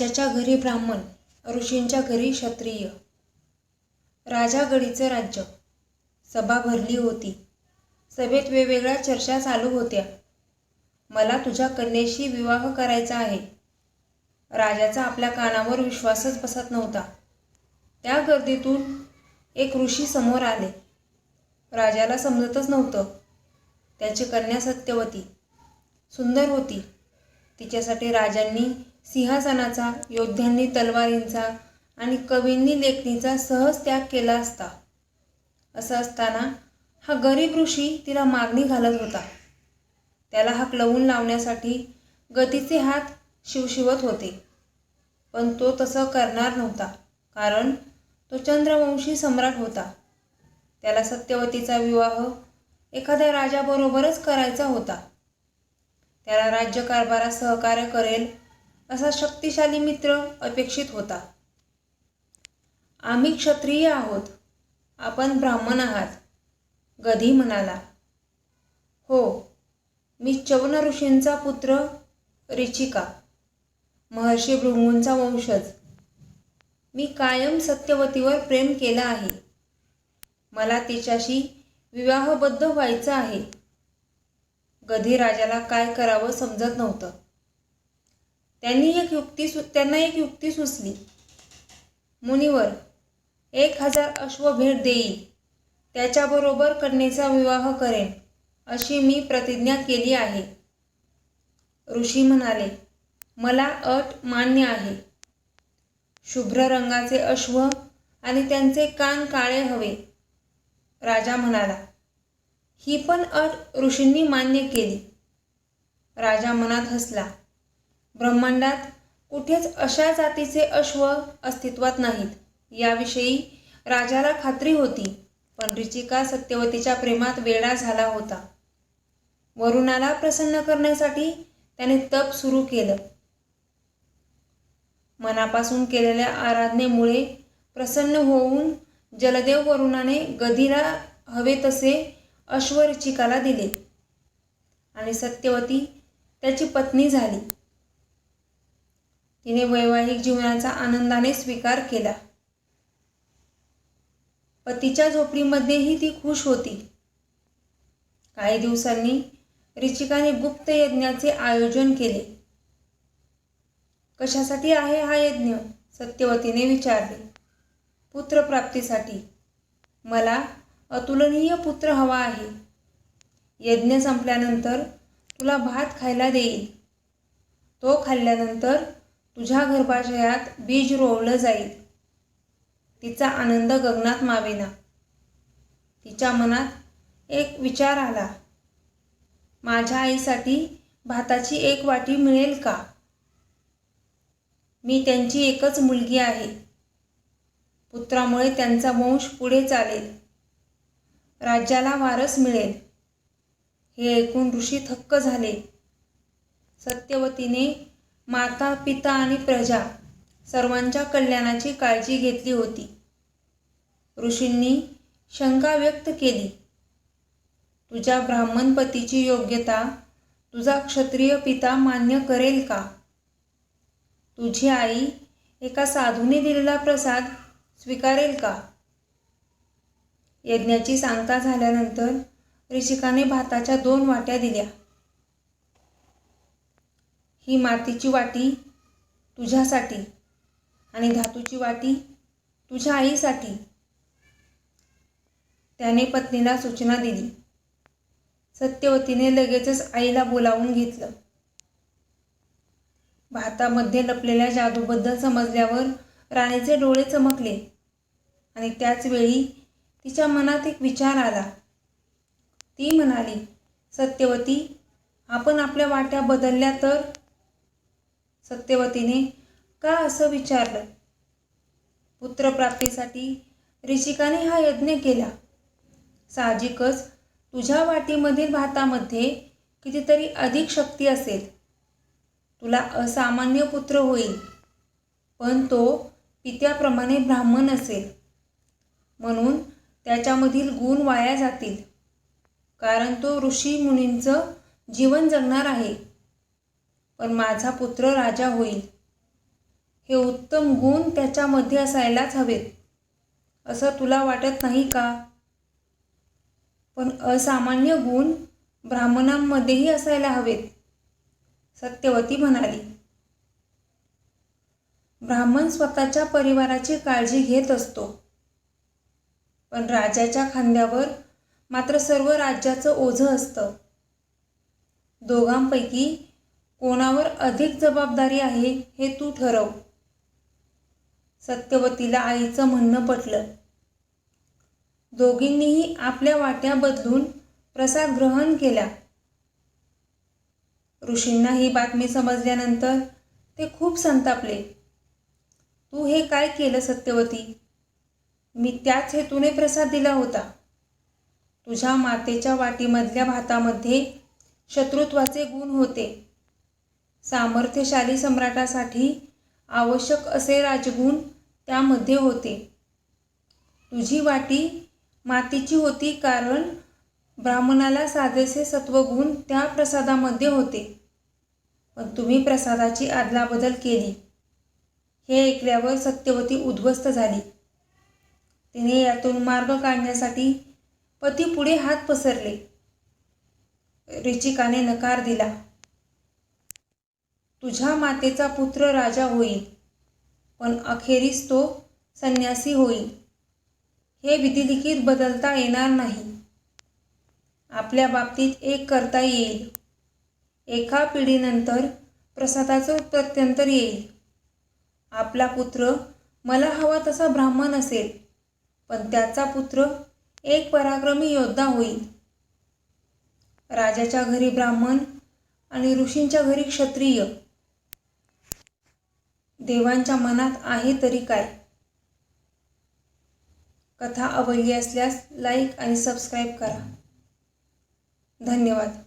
राजाच्या घरी ब्राह्मण ऋषींच्या घरी क्षत्रिय. राजागडीचं राज्य. सभा भरली होती. सभेत वेगवेगळ्या चर्चा चालू होत्या. मला तुझ्या कन्येशी विवाह करायचा आहे. राजाचा आपल्या कानावर विश्वासच बसत नव्हता. त्या गर्दीतून एक ऋषी समोर आले. राजाला समजतच नव्हतं. त्याची कन्या सत्यवती. सुंदर होती. तिच्यासाठी राजांनी सिंहासनाचा योद्ध्यांनी तलवारींचा आणि कवींनी लेखणीचा सहज त्याग केला असता. असं असताना हा गरीब ऋषी तिला मागणी घालत होता. त्याला हाकलवून लावण्यासाठी गतीचे हात शिवशिवत होते. पण तो तसं करणार नव्हता कारण तो चंद्रवंशी सम्राट होता. त्याला सत्यवतीचा विवाह एखाद्या राजाबरोबरच करायचा होता. त्याला राज्यकारभारात सहकार्य करेल असा शक्तिशाली मित्र अपेक्षित होता. आम्ही क्षत्रिय आहोत. आपण ब्राह्मण आहात गधी म्हणाला. हो मी चवन ऋषींचा पुत्र रिचिका महर्षी भृंगूंचा वंशज. मी कायम सत्यवतीवर प्रेम केला आहे. मला तिच्याशी विवाहबद्ध व्हायचं आहे. गधी राजाला काय करावं समजत नव्हतं. त्यांनी एक युक्ती सु त्यांना एक युक्ती सुचली. मुनिवर एक हजार अश्व भेट देईल त्याच्याबरोबर कन्येचा विवाह करेन अशी मी प्रतिज्ञा केली आहे. ऋषी म्हणाले मला अट मान्य आहे. शुभ्र रंगाचे अश्व आणि त्यांचे कान काळे हवे. राजा म्हणाला ही पण अट ऋषींनी मान्य केली. राजा मनात हसला. ब्रह्मांडात कुठेच अशा जातीचे अश्व अस्तित्वात नाहीत. याविषयी राजाला खात्री होती पण रिचिका सत्यवतीच्या प्रेमात वेडा झाला होता. वरुणाला प्रसन्न करण्यासाठी त्याने तप सुरू केलं. मनापासून केलेल्या आराधनेमुळे प्रसन्न होऊन जलदेव वरुणाने गधीला हवे तसे अश्वरिचिकाला दिले आणि सत्यवती त्याची पत्नी झाली. तिने वैवाहिक जीवनाचा आनंदाने स्वीकार केला. पतीच्या झोपडीमध्येही ती खुश होती. काही दिवसांनी रिचिकाने गुप्त यज्ञाचे आयोजन केले. कशासाठी आहे हा यज्ञ? सत्यवतीने विचारले. पुत्रप्राप्तीसाठी. मला अतुलनीय पुत्र हवा आहे. यज्ञ संपल्यानंतर तुला भात खायला देईल तो खाल्ल्यानंतर तुझ्या गर्भाशयात बीज रोवलं जाईल. तिचा आनंद गगनात मावेना. तिच्या मनात एक विचार आला. माझ्या आईसाठी भाताची एक वाटी मिळेल का? मी त्यांची एकच मुलगी आहे. पुत्रामुळे त्यांचा वंश पुढे चालेल. राज्याला वारस मिळेल. हे ऐकून ऋषी थक्क झाले. सत्यवतीने माता पिता आणि प्रजा सर्वांच्या कल्याणाची काळजी घेतली होती. ऋषींनी शंका व्यक्त केली तुझ्या ब्राह्मण पतीची योग्यता तुझा क्षत्रिय पिता मान्य करेल का? तुझी आई एका साधूने दिलेला प्रसाद स्वीकारेल का? यज्ञाची सांगता झाल्यानंतर ऋषिकाने भाताच्या दोन वाट्या दिल्या. ही मातीची वाटी तुझ्यासाठी आणि धातूची वाटी तुझ्या आईसाठी. त्याने पत्नीला सूचना दिली. सत्यवतीने लगेचच आईला बोलावून घेतलं. भातामध्ये लपलेल्या जादूबद्दल समजल्यावर राणीचे डोळे चमकले आणि त्याचवेळी तिच्या मनात एक विचार आला. ती म्हणाली सत्यवती आपण आपल्या वाट्या बदलल्या तर सत्यवतीने का असं विचारलं? पुत्रप्राप्तीसाठी ऋषिकाने हा यज्ञ केला. साहजिकच तुझ्या वाटीमधील भातामध्ये कितीतरी अधिक शक्ती असेल. तुला असामान्य पुत्र होईल पण तो पित्याप्रमाणे ब्राह्मण असेल. म्हणून त्याच्यामधील गुण वाया जातील. कारण तो ऋषी मुनींचं जीवन जगणार आहे. पण माझा पुत्र राजा होईल हे उत्तम गुण त्याच्यामध्ये असायलाच हवेत. असं तुला वाटत नाही का? पण असामान्य गुण ब्राह्मणांमध्येही असायला हवेत सत्यवती म्हणाली. ब्राह्मण स्वतःच्या परिवाराची काळजी घेत असतो. पण राजाच्या खांद्यावर मात्र सर्व राज्याचं ओझं असतं. दोघांपैकी कोणावर अधिक जबाबदारी आहे हे तू ठरव. सत्यवतीला आईचं म्हणणं पटलं. दोघींनीही आपल्या वाट्या बदलून प्रसाद ग्रहण केला. ऋषींना ही बातमी समजल्यानंतर ते खूप संतापले. तू हे काय केलं सत्यवती? मी त्याच हेतूने प्रसाद दिला होता. तुझ्या मातेच्या वाटीमधल्या भातामध्ये शत्रुत्वाचे गुण होते. सामर्थ्यशाली सम्राटासाठी आवश्यक असे राजगुण त्यामध्ये होते. तुझी वाटी मातीची होती कारण ब्राह्मणाला साजेसे सत्वगुण त्या प्रसादामध्ये होते. पण तुम्ही प्रसादाची आदलाबदल केली. हे ऐकल्यावर सत्यवती उद्ध्वस्त झाली. तिने यातून मार्ग काढण्यासाठी पती पुढे हात पसरले. रिचिकाने नकार दिला. तुझ्या मातेचा पुत्र राजा होईल पण अखेरीस तो संन्यासी होईल हे विधिलिखित बदलता येणार नाही. आपल्या बाबतीत एक करता येईल. एका पिढीनंतर प्रसादाचं प्रत्यंतर येईल. आपला पुत्र मला हवा तसा ब्राह्मण असेल पण त्याचा पुत्र एक पराक्रमी योद्धा होईल. राजाच्या घरी ब्राह्मण आणि ऋषींच्या घरी क्षत्रिय. देवांच्या मनात आहे तरी काय? कथा आवडली असल्यास लाईक आणि सबस्क्राईब करा. धन्यवाद.